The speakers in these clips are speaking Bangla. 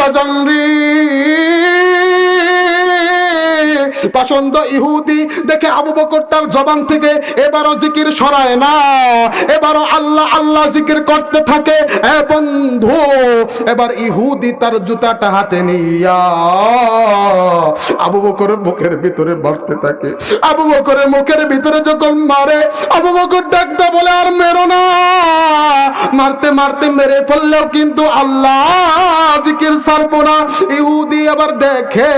বাজানরি পাচন্দ ইহুদি দেখে আবু বকর তার জবান থেকে এবারও জিকির সরায় না। এবারও আল্লাহ আল্লাহ জিকির করতে থাকে। এ বন্ধু, এবার ইহুদি তার জুতাটা হাতে নিয়া আবু বকরের মুখের ভিতরে মারতে থাকে। আবু বকরের মুখের ভিতরে যখন মারে, আবু বকর ডাকতে বলে, আর মেরো না। মারতে মারতে মেরে ফেললেও কিন্তু আল্লাহ জিকির সারবো না। ইহুদি আবার দেখে,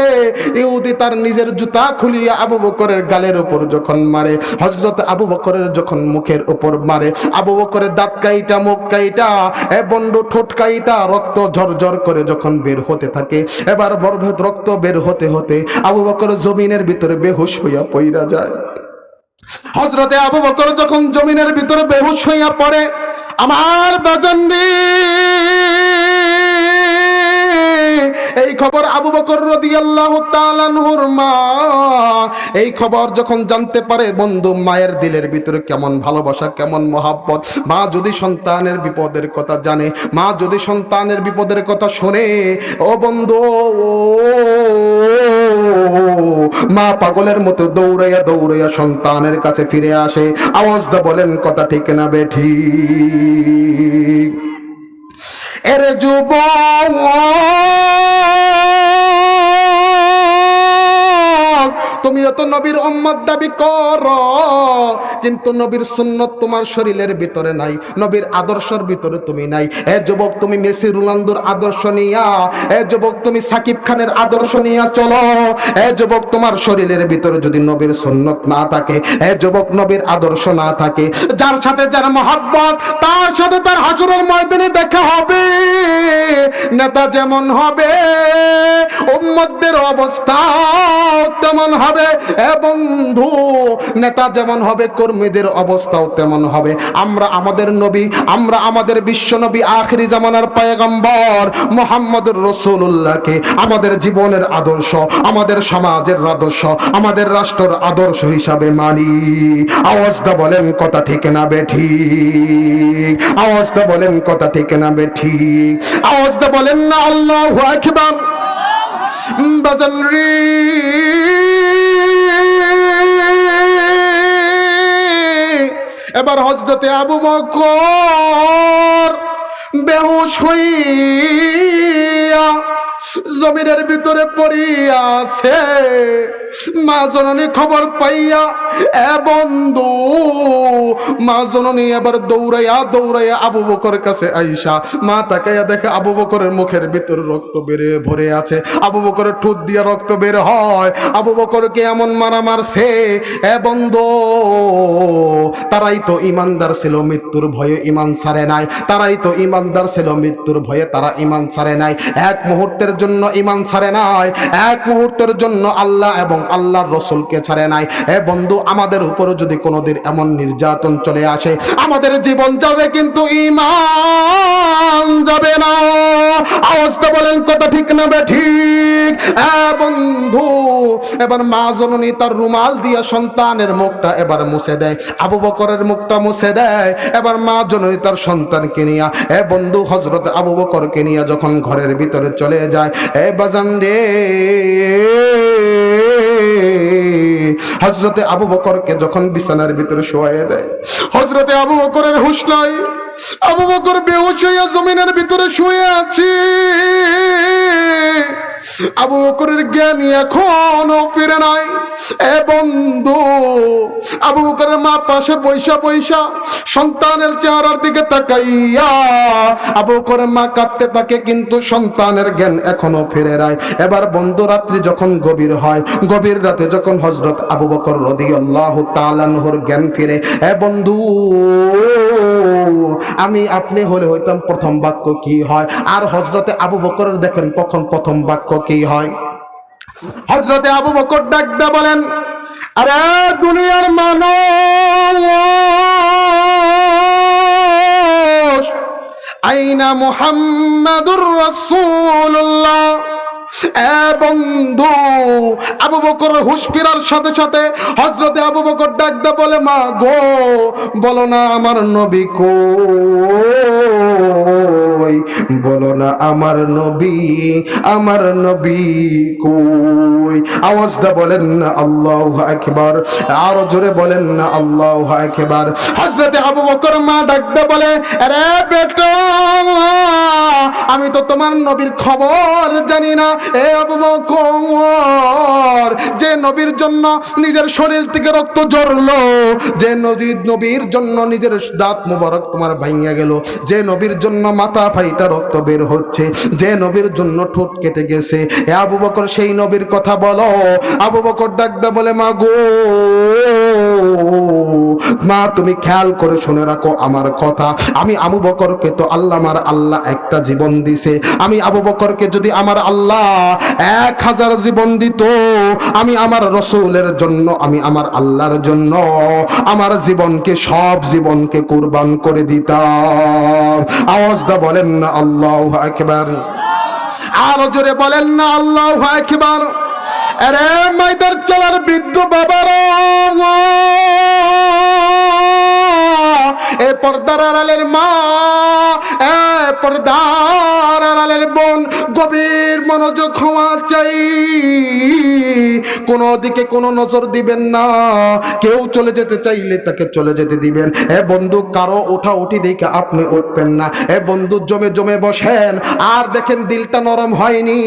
ইহুদি তার নিজের জুতা খুলিয়ে আবু বকরের গালের উপর যখন মারে হজরত আবু বকরের যখন মুখের উপর মারে, আবু বকরের দাঁত কাইটা, মুখ কাইটা, এ বন্ড ঠোঁট কাইটা, রক্ত ঝরঝর করে যখন বের হতে থাকে, এবার বরভেদ রক্ত বের হতে হতে আবু বকর জমিনের ভিতরে বেহুশ হইয়া পইরা যায়। হজরতে আবু বকর যখন জমিনের ভিতরে বেহুশ হইয়া পড়ে, আমার বাজান্ডি এই এই খবর যখন জানতে পারে, বন্ধু, মায়ের দিলের ভিতরে কেমন ভালোবাসা, কেমন মহাব্বত, মা যদি সন্তানের বিপদের কথা জানে, মা যদি সন্তানের বিপদের কথা শোনে, ও বন্ধু, মা পাগলের মতো দৌড়াইয়া দৌড়াইয়া সন্তানের কাছে ফিরে আসে, আওয়াজ দা বলেন, কথা ঠিক না বেঠি এর যুব তুমিও তো নবীর উম্মত দাবি কর। কিন্তু নবীর সুন্নত তোমার শরীরের ভিতরে নাই, নবীর আদর্শের ভিতরে তুমি নাই। এ যুবক, তুমি মেসি রোনালদোর আদর্শ নিয়া, এ যুবক, তুমি সাকিব খানের আদর্শ নিয়া চলো। এ যুবক, তোমার শরীরের ভিতরে যদি নবীর সুন্নত না থাকে, এ যুবক নবীর আদর্শ না থাকে, যার সাথে যার মহাব্বত, তার সাথে তার হাসুরের ময়দানে দেখা হবে। নেতা যেমন হবে, উম্মতদের অবস্থা তেমন হবে। এ বন্ধু, নেতা যেমন হবে, কর্মীদের অবস্থাও তেমন হবে। আমরা আমাদের নবী, আমরা আমাদের বিশ্ব নবী, আখরি জামানার পায়গম্বর মোহাম্মদুর রসুল্লাহকে আমাদের জীবনের আদর্শ, আমাদের সমাজের আদর্শ, আমাদের রাষ্ট্রের আদর্শ হিসাবে মানি। আওয়াজটা বলেন কথা ঠিক না বেঠিক আওয়াজটা বলেন কথা ঠিক না বেঠিক আওয়াজটা বলেন না, আল্লাহ আকবার। বাজান রে। এবার হজরতে আবু বকর বেহুশ হইয়া জমিনের ভিতরে পড়িয়াছে। মা জননী খবর পাইয়া, এ বন্ধু, মা জননী এবার দৌড়াইয়া দৌড়াইয়া আবু বকর কাছে আইসা। মা তাকাইয়া দেখে আবু বকরের মুখের ভিতরে রক্ত বেড়ে, ভরে আছে। আবু বকরের ঠোঁট দিয়ে রক্ত বের হয়। আবু বকরকে এমন মারা মারছে? এ বন্ধু, তারাই তো ইমানদার ছিল, মৃত্যুর ভয়ে ইমান ছাড়ে নাই। তারাই তো ইমানদার ছিল, মৃত্যুর ভয়ে তারা ইমান ছাড়ে নাই। এক মুহূর্তের জন্য ইমান ছাড়ে নাই। এক মুহূর্তের জন্য আল্লাহ এবং আল্লাহর রসুলকে ছাড়ে নাই। এ বন্ধু, আমাদের উপরে যদি কোনোদিন এমন নির্যাতন চলে আসে, আমাদের জীবন যাবে কিন্তু ইমান যাবে না। আওয়াজটা বলেন, কথা ঠিক না বে ঠিক? বন্ধু, এবার মা জননী তার রুমাল দিয়া সন্তানের মুখটা এবার মুছে দেয়, আবু বকরের মুখটা মুছে দেয়, এবার মা জননী তার সন্তানকে নিয়া, এ বন্ধু হজরত আবু বকরকে নিয়ে যখন ঘরের ভিতরে চলে যায়, এ বাজান রে। হজরতে আবু বকরকে যখন বিছানার ভিতরে শোয়াইয়া দেয় হজরতে আবু বকরের হুশ নাই। আবু বকর বেহুশ হইয়া জমিনের ভিতরে শুয়ে আছে। আবু বকরের জ্ঞানী এখনও ফিরে নাই। এ বন্ধু, আবু বকরের মা পাশে বৈশা বৈশা সন্তানের চেহারার দিকে তাকাইয়া আবু বকরের মা কাঁদতে থাকে, কিন্তু সন্তানের জ্ঞান এখনও ফিরে নাই। এবার বন্ধু রাত্রি যখন গভীর হয়, গভীর রাতে যখন হজরত আবু বকর রদি আল্লাহ তালানহর জ্ঞান ফিরে, এ বন্ধু, আমি আপনি হলে হইতাম প্রথম বাক্য কি হয়? আর হজরতে আবু বকরের দেখেন, কখন প্রথম বাক্য কি হয়? হজরতে আবু বকর ডাকদা বলেন, আরে দুনিয়ার মানুষ, আইনা মুহাম্মাদুর রাসূলুল্লাহ। এ বন্ধু, আবু বকর হুশ ফিরার সাথে সাথে হজরতে আবু বকর ডাক দে বলে, মা গো, বলো না আমার নবী কই বলো না আমার নবী আমার নবী কই? আওয়াজ দা বলেন না, আল্লাহ আকবার। আরও জোরে বলেন না, আল্লাহ আকবার। হজরতে আবু বকর মা ডাক দে বলে, আরে বেটা, আমি তো তোমার নবীর খবর জানি না। এ আবু বকর, যে নবীর জন্য নিজের শরীর থেকে রক্ত ঝরলো, যে নবীর নবীর জন্য নিজের দাঁত মুবারক তোমার ভাঙিয়া গেল, যে নবীর জন্য মাথা ফাইটা রক্ত বের হচ্ছে। যে নবীর জন্য ঠোঁট কেটে গেছে। এ আবু বকর সেই নবীর কথা বলো। আবু বকর ডাকদা বলে, মা গো। মা, তুমি খেয়াল করে শুনে রাখো আমার কথা। আমি আবু বকরকে তো আল্লাহ আমার আল্লাহ একটা জীবন দিছে। আমি আবু বকরকে যদি আমার আল্লাহ এক হাজার জীবন দিত, আমি আমার রসুলের জন্য, আমি আমার আল্লাহর জন্য আমার জীবনকে, সব জীবনকে কুরবান করে দিতাম। আওয়াজ দা বলেন না, আল্লাহ একবার আরও জোরে বলেন না, আল্লাহ একবার আরে মাইদার চলার বৃদ্ধ বাবারা এ পর্দার আড়ালের মা আড়ালের বোন গভীর মনোযোগ হওয়া চাই। কোনো দিকে কোনো নজর দিবেন না। কেউ চলে যেতে চাইলে তাকে চলে যেতে দিবেন। এ বন্ধু, কারও ওঠা উঠি দেখে আপনি উঠবেন না। এ বন্ধু, জমে জমে বসেন। আর দেখেন দিলটা নরম হয়নি।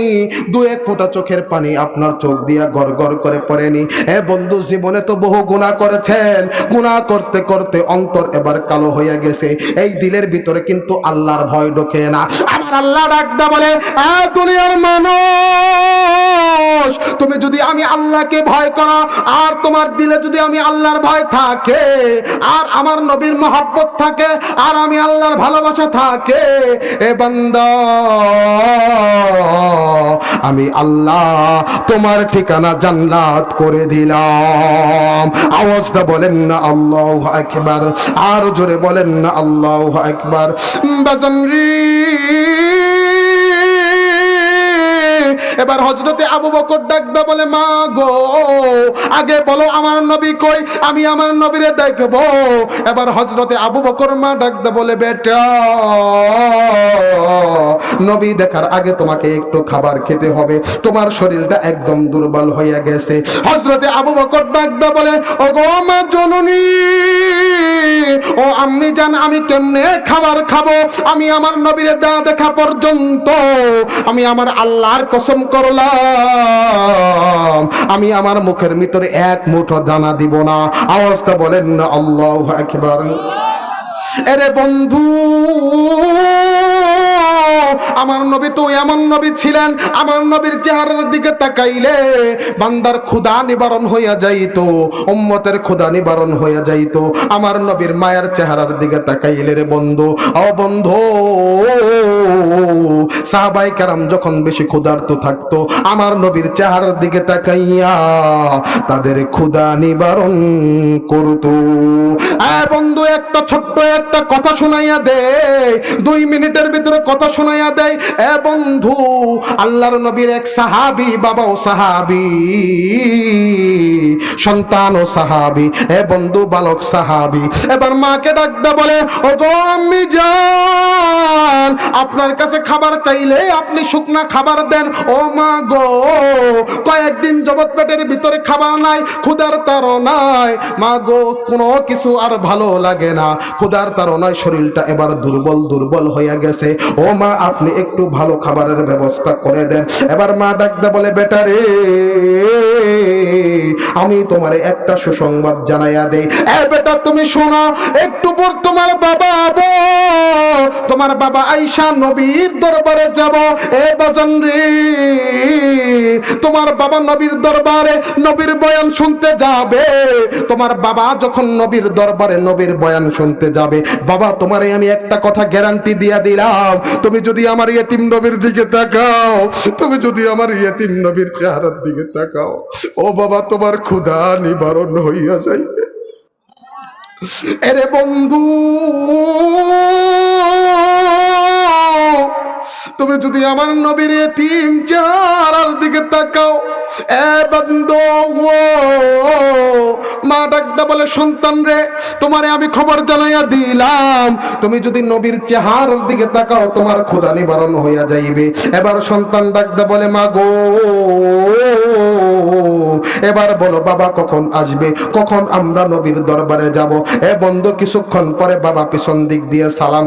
দু এক ফোঁটা চোখের পানি আপনার চোখ দিয়া গড় গড় করে পড়েনি। এ বন্ধু, জীবনে তো বহু গুণা করেছেন। গুণা করতে করতে অন্তর এবার কালো হয়ে গেছে। এই দিলের ভিতরে কিন্তু আল্লাহর ভয় ঢোকে না? আমার আল্লাহ ডাকদা বলে দুনিয়ার মানুষ, তুমি যদি আমি আল্লাহকে ভয় করো, আর তোমার দিলে যদি আমি আল্লাহর ভয় থাকে, আর আমার নবীর মহাব্বত থাকে, আর আমি আল্লাহর ভালোবাসা থাকে, এ বান্দা আমি আল্লাহ তোমার ঠিকানা জান্নাত করে দিলাম। আওয়াজটা বলেন না, আল্লাহ একবার আর জোরে বলেন না, আল্লাহ একবার বাজান এবার হজরতে আবু বকর ডাকদা বলে, মা গো, আগে বলো আমার নবী কই? আমি আমার নবীরে দেখব। এবার হজরতে আবু বকর মা ডাকদা বলে, বেটা, নবী দেখার আগে তোমাকে একটু খাবার খেতে হবে। তোমার শরীরটা একদম দুর্বল হয়ে গেছে। হজরতে আবু বকর ডাকদা বলে ও গো মা জননী ও আম্মি জান আমি কেমনে খাবার খাব? আমি আমার নবীর দা দেখা পর্যন্ত আমি আমার আল্লাহর কসম করলাম। আমি আমার মুখের ভিতরে এক মুঠো দানা দিব না। আওয়াজটা বলেন না, আল্লাহ একবার এরে বন্ধু আমার নবী তো এমন নবী ছিলেন, আমার নবীর চেহারার দিকে তাকাইলে বান্দার ক্ষুধা নিবারণ হইয়া যাইতো, উম্মতের ক্ষুধা নিবারণ হইয়া যাইতো। আমার নবীর মায়ের চেহারার দিকে তাকাইলে রে বন্ধু, ও বন্ধু, সাহাবাই কারাম যখন বেশি ক্ষুধার্ত থাকতো, আমার নবীর চেহারার দিকে তাকাইয়া তাদের ক্ষুধা নিবারণ করতো। বন্ধু, একটা ছোট্ট একটা কথা শোনাইয়া দে, দুই মিনিটের ভিতরে কথা শোনাইয়া দেয় এ বন্ধু, আল্লাহর নবীর এক সাহাবি, বাবা ও সাহাবি সাহাবি, এ বন্ধু বালক সাহাবি। এবার মাকে ডাকতে বলে ও গো আম্মি যান আপনার কাছে খাবার চাইলে আপনি শুকনা খাবার দেন। ও মা গো, কয়েকদিন জগৎ পেটের ভিতরে খাবার নাই, ক্ষুধার তাড়নায় মা গো, কোনো কিছু আর ভালো লাগে না, ক্ষুধার তাড়নায় শরীরটা এবার দুর্বল দুর্বল হয়ে গেছে। ও মা, আপনি একটু ভালো খাবারের ব্যবস্থা করে দেন। এবার মা ডাকতে বলে বেটারে আমি তোমার একটা সুসংবাদ জানাইয়া দেই। এ বেটা, তুমি শোনো, একটু পর তোমার বাবা তোমার বাবা আইসা নবীর দরবারে যাব। এ বাজান রে, তোমার বাবা নবীর দরবারে নবীর বয়ান শুনতে যাবে। তোমার বাবা যখন নবীর দরবারে নবীর বয়ান শুনতে যাবে, বাবা, তোমারে আমি একটা কথা গ্যারান্টি দিয়া দিলাম। তুমি যদি আমার ইয়েতিম নবীর দিকে তাকাও। তুমি যদি আমার ইয়েতিম নবীর চেহারার দিকে তাকাও, ও বাবা, তোমার ক্ষুধা নিবারণ হইয়া যাইবে। এরে বন্ধু! তুমি যদি আমার নবীর এতিম চেহারার দিকে তাকাও, এ বন্ধু মা ডাকতে বলে, সন্তান রে, তোমারে আমি খবর জানাইয়া দিলাম। তুমি যদি নবীর চেহারার দিকে তাকাও, তোমার ক্ষুধা নিবারণ হইয়া যাইবে। এবার সন্তান ডাকদা বলে, মা গো, এবার বলো, বাবা কখন আসবে? কখন আমরা নবীর দরবারে যাব? এ বন্ধু কিছুক্ষণ পরে বাবা পিছন দিক দিয়ে সালাম